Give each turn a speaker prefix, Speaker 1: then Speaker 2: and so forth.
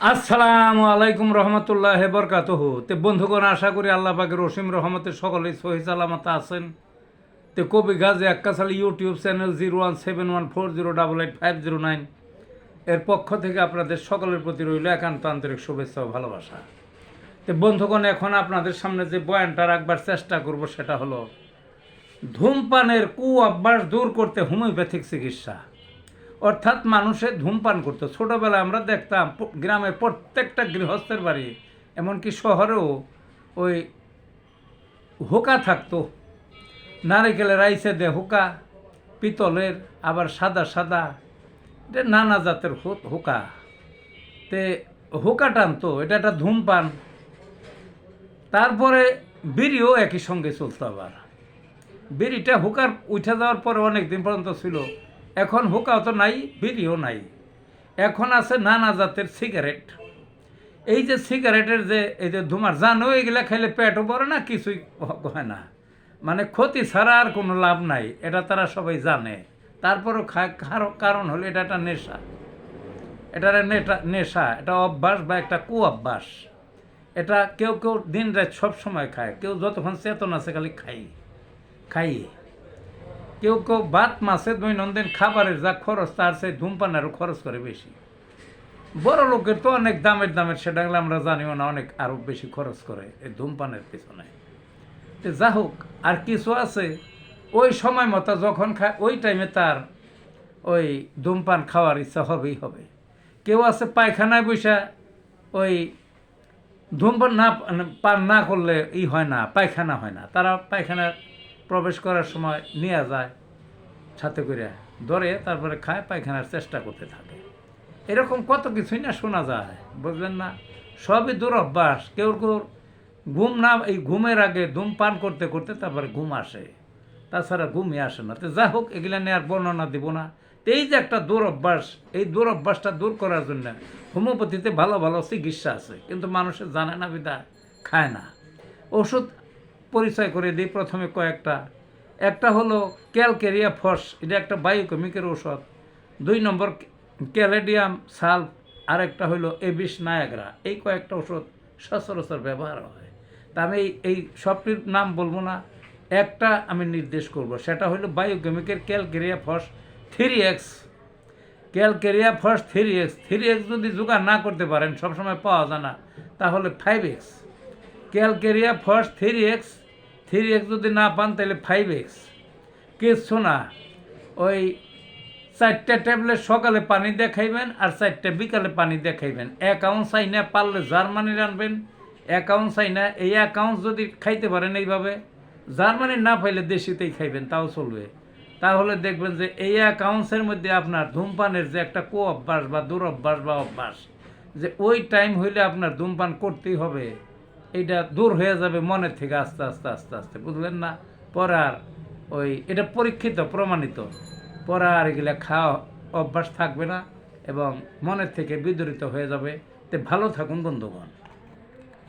Speaker 1: আসসালামু আলাইকুম রহমতুল্লাহ বরকাতহ। তে বন্ধুগণ, আশা করি আল্লাহ পাকের রসিম রহমতের সকলেই সহি সালামত আছেন। তে কবি Gazi Akkasal YouTube channel zero one seven one four zero double eight five zero nine এর পক্ষ থেকে আপনাদের সকলের প্রতি রইল একান্ত আন্তরিক শুভেচ্ছা ও ভালোবাসা। তো বন্ধুগণ, এখন আপনাদের সামনে যে বয়ানটা রাখবার চেষ্টা করব সেটা হলো, ধূমপানের কু অভ্যাস দূর করতে হোমিওপ্যাথিক চিকিৎসা। অর্থাৎ মানুষে ধূমপান করতো। ছোটোবেলায় আমরা দেখতাম গ্রামের প্রত্যেকটা গৃহস্থের বাড়ি, এমনকি শহরেও ওই হুকা থাকতো। নারিকেলের আইসে দে হুকা, পিতলের আবার সাদা সাদা নানা জাতের হুকা। তে হুকা টানতো, এটা একটা ধূমপান। তারপরে বিড়িও একই সঙ্গে চলতো আবার। বিড়িটা হুকার উঠে যাওয়ার পরে অনেক দিন পর্যন্ত ছিল। এখন হুকাও তো নাই, বিড়িও নাই। এখন আছে নানা জাতের সিগারেট। এই যে সিগারেটের যে এই যে ধুমার জানো এগুলা খাইলে পেটও বড় না, কিছুই হয় না। মানে ক্ষতি ছাড়া আর কোনো লাভ নাই, এটা তারা সবাই জানে। তারপরও কারণ হলো এটা একটা নেশা। নেটা নেশা, এটা অভ্যাস বা একটা কু অভ্যাস এটা কেউ কেউ দিন রাত সব সময় খায়, কেউ যতক্ষণ চেতন আছে খালি খাই খাই কেউ কেউ ভাত, মাছে, দৈনন্দিন খাবারের যা খরচ, তার সেই ধূমপানেরও খরচ করে বেশি। বড় লোকের তো অনেক দামের দামের, সেটা আমরা জানিও না, অনেক আরও বেশি খরচ করে এই ধূমপানের পিছনে। যা হোক, আর কিছু আছে, ওই সময় মতো যখন খায়, ওই টাইমে তার ওই ধূমপান খাওয়ার ইচ্ছা হবেই হবে। কেউ আছে পায়খানায় বসে ওই ধূমপান না, পান না করলে ই হয় না, পায়খানা হয় না। তারা পায়খানা প্রবেশ করার সময় নিয়ে যায় ছাতে করে ধরে তারপরে খায়, পায়খানার চেষ্টা করতে থাকে। এরকম কত কিছুই না শোনা যায়, বুঝলেন না? সবই দুরভ্যাস। কেউ কেউ ঘুম না, এই ঘুমের আগে ধূমপান করতে করতে তারপরে ঘুম আসে। তাছাড়া ঘুমই আসে না। তো যাই হোক, এগুলা নিয়ে আর বর্ণনা দিব না। এই যে একটা দুরভ্যাস, এই দুরভ্যাসটা দূর করার জন্য হোমিওপ্যাথিতে ভালো ভালো চিকিৎসা আছে, কিন্তু মানুষের জানে না বিদা খায় না। ওষুধ পরিচয় করে দিই প্রথমে কয়েকটা। একটা হলো ক্যালকেরিয়া ফস এটা একটা বায়োকেমিকের ঔষধ। দুই নম্বর ক্যালেডিয়াম সালফ আর একটা হলো এবিস নায়াগ্রা। এই কয়েকটা ওষুধ সচরাচর ব্যবহার হয়। তা আমি এই এই সবটির নাম বলব না, একটা আমি নির্দেশ করব। সেটা হলো বায়োকেমিকের calcarea phos three X. Calcarea first three X three X যদি জোগাড় না করতে পারেন, সবসময় পাওয়া যায় না, তাহলে five X. Calcarea first three X three X যদি না পান, তাহলে ফাইভ এক্স। কিচ্ছু না। ওই চারটা ট্যাবলেট সকালে পানি দিয়ে খাইবেন আর চারটা বিকালে পানি দিয়ে খাইবেন আউন্স আইনা পারলে জার্মানির আনবেন আউন্স আইনা এই আউন্স যদি খাইতে পারেন এইভাবে জার্মানির না পাইলে দেশিতেই খাইবেন, তাও চলবে। তাহলে দেখবেন যে এই এক আউন্সের মধ্যে আপনার ধূমপানের যে একটা কো অভ্যাস বা দুরভ্যাস বা অভ্যাস, যে ওই টাইম হইলে আপনার ধূমপান করতেই হবে। এইটা দূর হয়ে যাবে মনের থেকে আস্তে আস্তে আস্তে আস্তে, বুঝলেন না? পরে আর ওই, এটা পরীক্ষিত, প্রমাণিত। পরে এগুলো এগুলা খাওয়া অভ্যাস থাকবে না এবং মনের থেকে বিদরিত হয়ে যাবে। তে ভালো থাকুন, বন্ধুগণ।